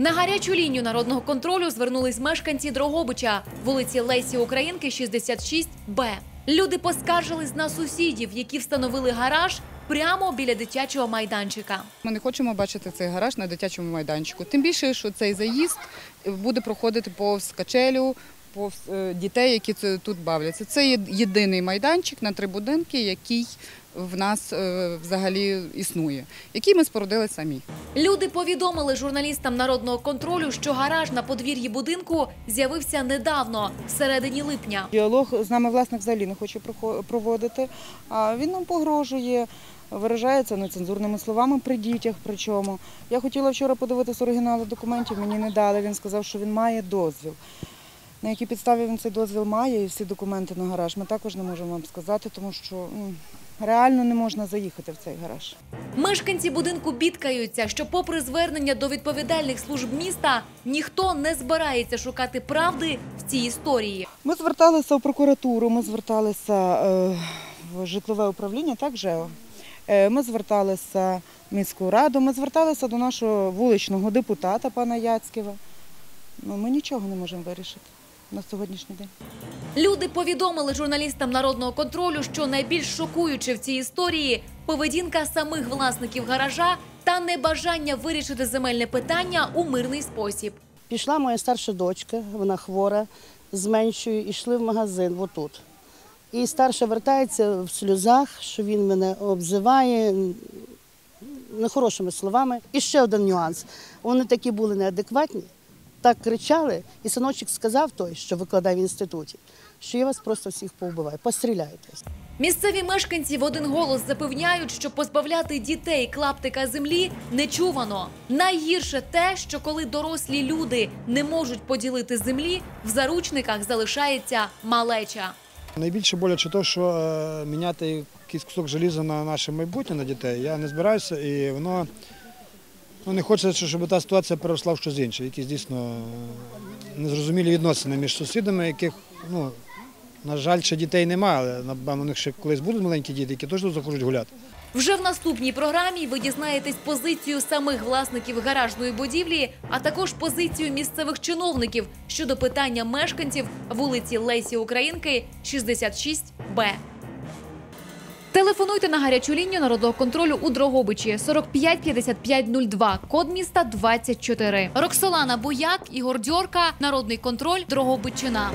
На гарячу лінію народного контролю звернулись мешканці Дрогобича, вулиці Лесі Українки, 66Б. Люди поскаржились на сусідів, які встановили гараж прямо біля дитячого майданчика. Ми не хочемо бачити цей гараж на дитячому майданчику. Тим більше, що цей заїзд буде проходити повз качелю, повз е, дітей, які тут бавляться. Це єдиний майданчик на три будинки, який в нас е, взагалі існує, який ми спорудили самі. Люди повідомили журналістам народного контролю, що гараж на подвір'ї будинку з'явився недавно, всередині липня. Діалог з нами власник взагалі не хоче проводити. А він нам погрожує, виражається нецензурними словами при дітях. Причому я хотіла вчора подивитися оригінали документів, мені не дали. Він сказав, що він має дозвіл. На якій підставі він цей дозвіл має і всі документи на гараж, ми також не можемо вам сказати, тому що ну, реально не можна заїхати в цей гараж. Мешканці будинку бідкаються, що, попри звернення до відповідальних служб міста, ніхто не збирається шукати правди в цій історії. Ми зверталися в прокуратуру, ми зверталися е, в житлове управління, так ЖЕО. Е, Ми зверталися в міську раду, ми зверталися до нашого вуличного депутата пана Яцьківа. Ну, ми нічого не можемо вирішити на сьогоднішній день. Люди повідомили журналістам народного контролю, що найбільш шокуюче в цій історії поведінка самих власників гаража та небажання вирішити земельне питання у мирний спосіб. Пішла моя старша дочка, вона хвора, з меншою, і йшли в магазин отут. І старша вертається в сльозах, що він мене обзиває нехорошими словами. І ще один нюанс. Вони такі були неадекватні, так кричали, і синочок сказав той, що викладає в інституті, що я вас просто всіх повбиваю, постріляють вас. Місцеві мешканці в один голос запевняють, що позбавляти дітей клаптика землі нечувано. Найгірше те, що коли дорослі люди не можуть поділити землі, в заручниках залишається малеча. Найбільше боляче те, що е, міняти якийсь кусок желіза на наше майбутнє на дітей. Я не збираюся і воно ну, не хочеться, щоб та ситуація переросла в щось інше. Якісь дійсно е, незрозумілі відносини між сусідами, яких, ну, на жаль, ще дітей немає, але напевно, у них ще колись будуть маленькі діти, які тут захочуть гуляти. Вже в наступній програмі ви дізнаєтесь позицію самих власників гаражної будівлі, а також позицію місцевих чиновників щодо питання мешканців вулиці Лесі Українки, 66Б. Телефонуйте на гарячу лінію народного контролю у Дрогобичі 45 55 02, код міста 24. Роксолана Бояк, Ігор Дьорка, Народний контроль, Дрогобичина.